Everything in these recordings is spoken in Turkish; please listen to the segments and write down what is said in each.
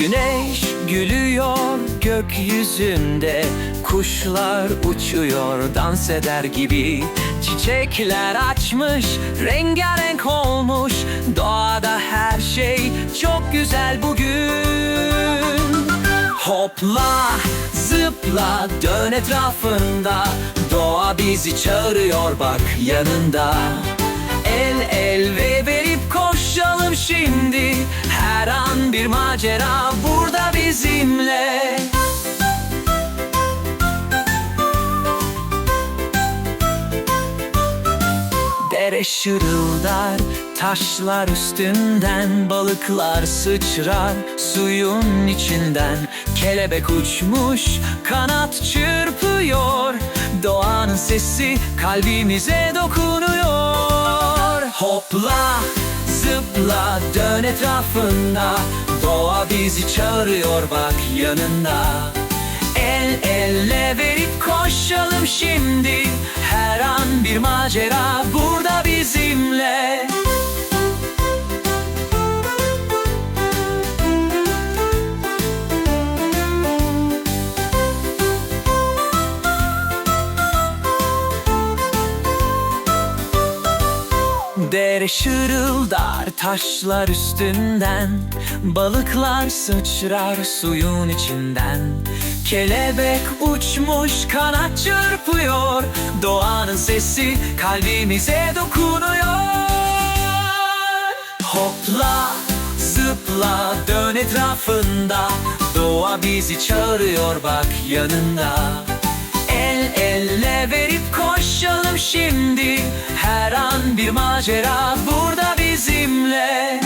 Güneş gülüyor gökyüzünde Kuşlar uçuyor dans eder gibi. Çiçekler açmış rengarenk olmuş. Doğada her şey çok güzel bugün. Hopla zıpla dön etrafında. Doğa bizi çağırıyor bak yanında. El el ve verip koşalım şimdi Her an bir macera burada bizimle. Dere şırıldar taşlar üstünden Balıklar sıçrar suyun içinden. Kelebek uçmuş kanat çırpıyor Doğanın sesi kalbimize dokunuyor. Hopla zıpla dön etrafında. Doğa bizi çağırıyor bak yanında. El ele verip koşalım şimdi. Her an bir macera burada Dere şırıldar taşlar üstünden Balıklar sıçrar suyun içinden. Kelebek uçmuş kanat çırpıyor Doğanın sesi kalbimize dokunuyor. Hopla zıpla dön etrafında Doğa bizi çağırıyor bak yanında El ele verip koşalım şimdi. Her an bir macera burada bizimle.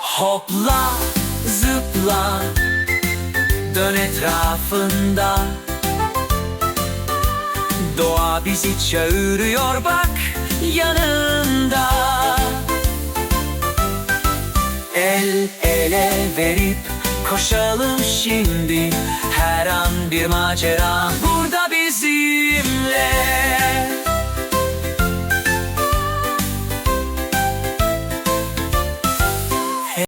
Hopla zıpla dön etrafında. Doğa bizi çağırıyor bak yanında ele verip koşalım şimdi. Her an bir macera. Bu